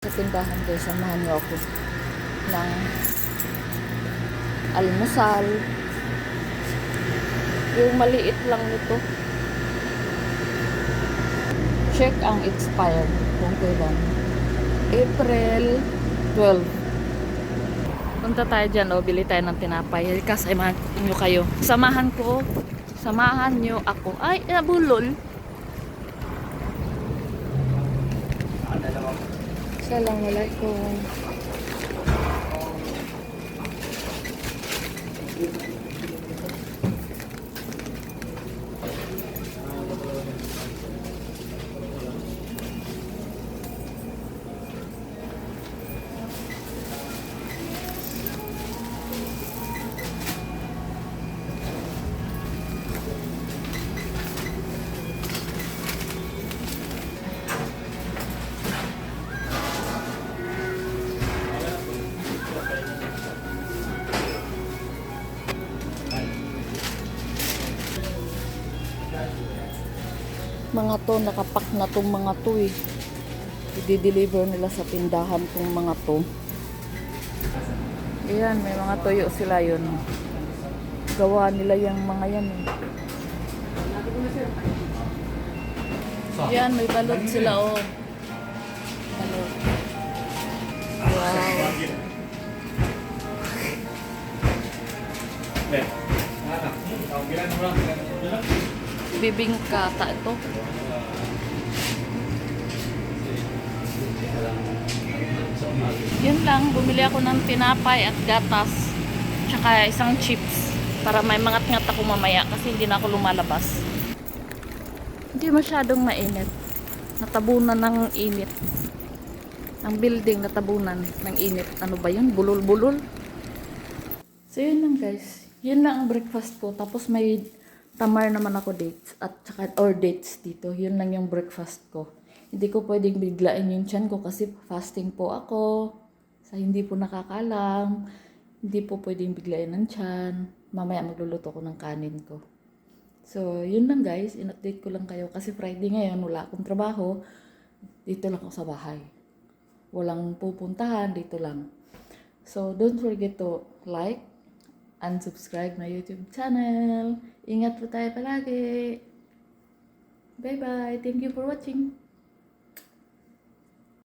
Sa tindahan guys, samahan niyo ako ng almusal. Yung maliit lang nito. Check ang expired kung kailan. April 12. Punta tayo dyan, o, bili tayo ng tinapay. Kasi samahan nyo kayo. Samahan ko. Samahan nyo ako. Ay, nabulol. Assalamualaikum. Mga to, nakapak na tong mga to eh. I-deliver nila sa tindahan tong mga to. Ayan, may mga toyo sila yun. Gawa nila yung mga yan eh. Yan, may balot sila oh. Balot. Wow. Bibingka ta ito. Yun lang, bumili ako ng tinapay at gatas. Tsaka isang chips. Para may mangat-ngat ako mamaya kasi hindi na ako lumalabas. Hindi masyadong mainit. Natabunan ng init. Ang building natabunan ng init. Ano ba yun? Bulol-bulol. So yun lang guys. Yun lang ang breakfast ko. Tapos may tamar naman ako dates at saka or dates dito. Yun lang yung breakfast ko. Hindi ko pwedeng biglain yung chan ko kasi fasting po ako. Sa hindi po nakakalam. Hindi po pwedeng biglain ng chan. Mamaya magluluto ko ng kanin ko. So, yun lang guys. In-update ko lang kayo. Kasi Friday ngayon, wala akong trabaho. Dito lang ako sa bahay. Walang pupuntahan. Dito lang. So, don't forget to like and subscribe my YouTube channel. Ingat po tayo palagi. Bye-bye. Thank you for watching.